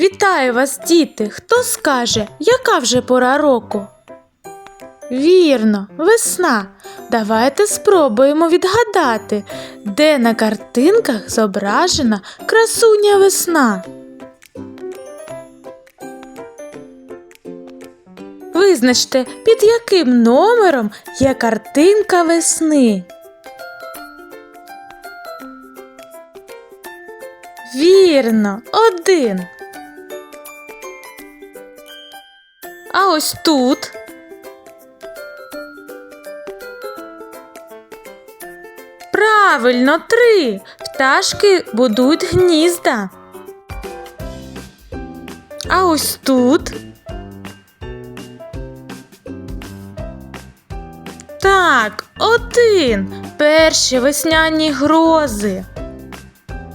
Вітаю вас, діти! Хто скаже, яка вже пора року? Вірно, весна. Давайте спробуємо відгадати, де на картинках зображена красуня весна. Визначте, під яким номером є картинка весни. Вірно, один. А ось тут. Правильно, три. Пташки будують гнізда. А ось тут. Так, один. Перші весняні грози.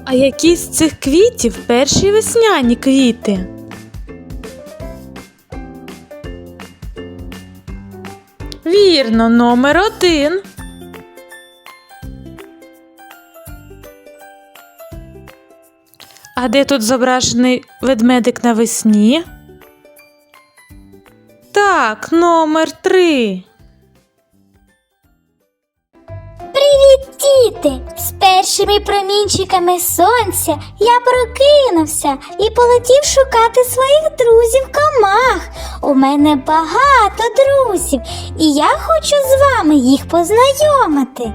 А які з цих квітів перші весняні квіти? Вірно, номер один. А де тут зображений ведмедик навесні? Так, номер три. Привіт, діти! З першими промінчиками сонця я прокинувся і полетів шукати своїх друзів комах. У мене багато друзів, і я хочу з вами їх познайомити.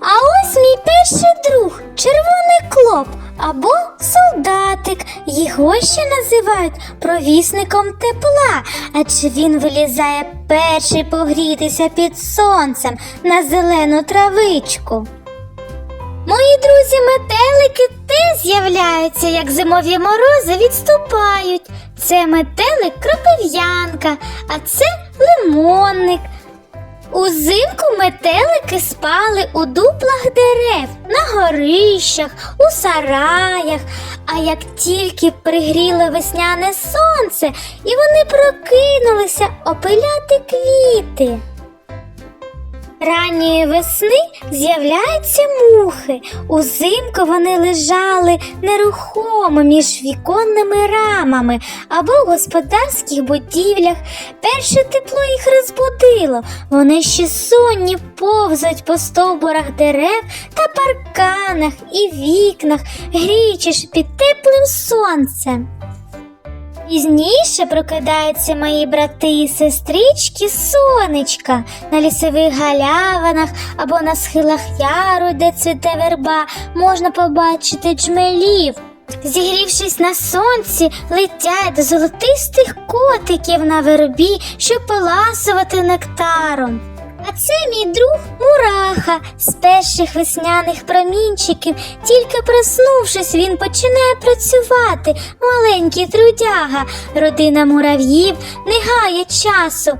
А ось мій перший друг червоний клоп або солдатик. Його ще називають провісником тепла, адже він вилізає перший погрітися під сонцем на зелену травичку. Мої друзі метелики теж з'являються, як зимові морози відступають. Це метелик кропив'янка, а це лимонник. Узимку метелики спали у дуплах дерев, на горищах, у сараях. А як тільки пригріло весняне сонце, і вони прокинулися опиляти квіти. Ранньої весни з'являються мухи. Узимку вони лежали нерухомо між віконними рамами або в господарських будівлях. Перше тепло їх розбудило. Вони ще сонні повзають по стовбурах дерев та парканах і вікнах, гріючись під теплим сонцем. Пізніше прокидаються мої брати і сестрички сонечка на лісових галявинах або на схилах яру, де цвіте верба, можна побачити джмелів. Зігрівшись на сонці, летять до золотистих котиків на вербі, щоб поласувати нектаром. Це мій друг Мураха з перших весняних промінчиків. Тільки проснувшись, він починає працювати. Маленький трудяга. Родина мурав'їв не гає часу.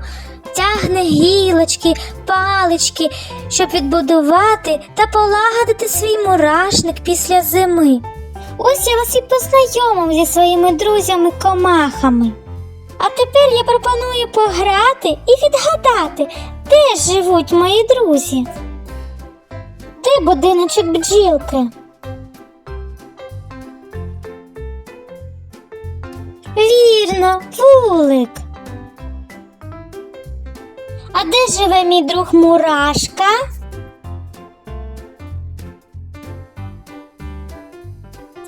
Тягне гілочки, палички, щоб відбудувати та полагодити свій мурашник після зими. Ось я вас і познайомив зі своїми друзями-комахами. А тепер я пропоную пограти і відгадати, де живуть мої друзі. Де будиночок бджілки? Вірно, вулик. А де живе мій друг Мурашка?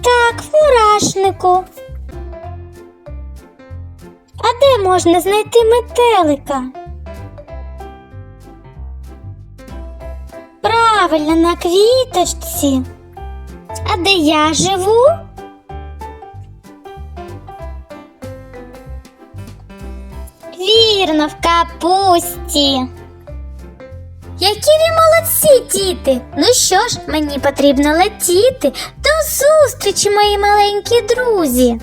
Так, в мурашнику. А де можна знайти метелика? Правильно, на квіточці. А де я живу? Вірно, в капусті. Які ви молодці, діти! Ну що ж, мені потрібно летіти. До зустрічі, мої маленькі друзі.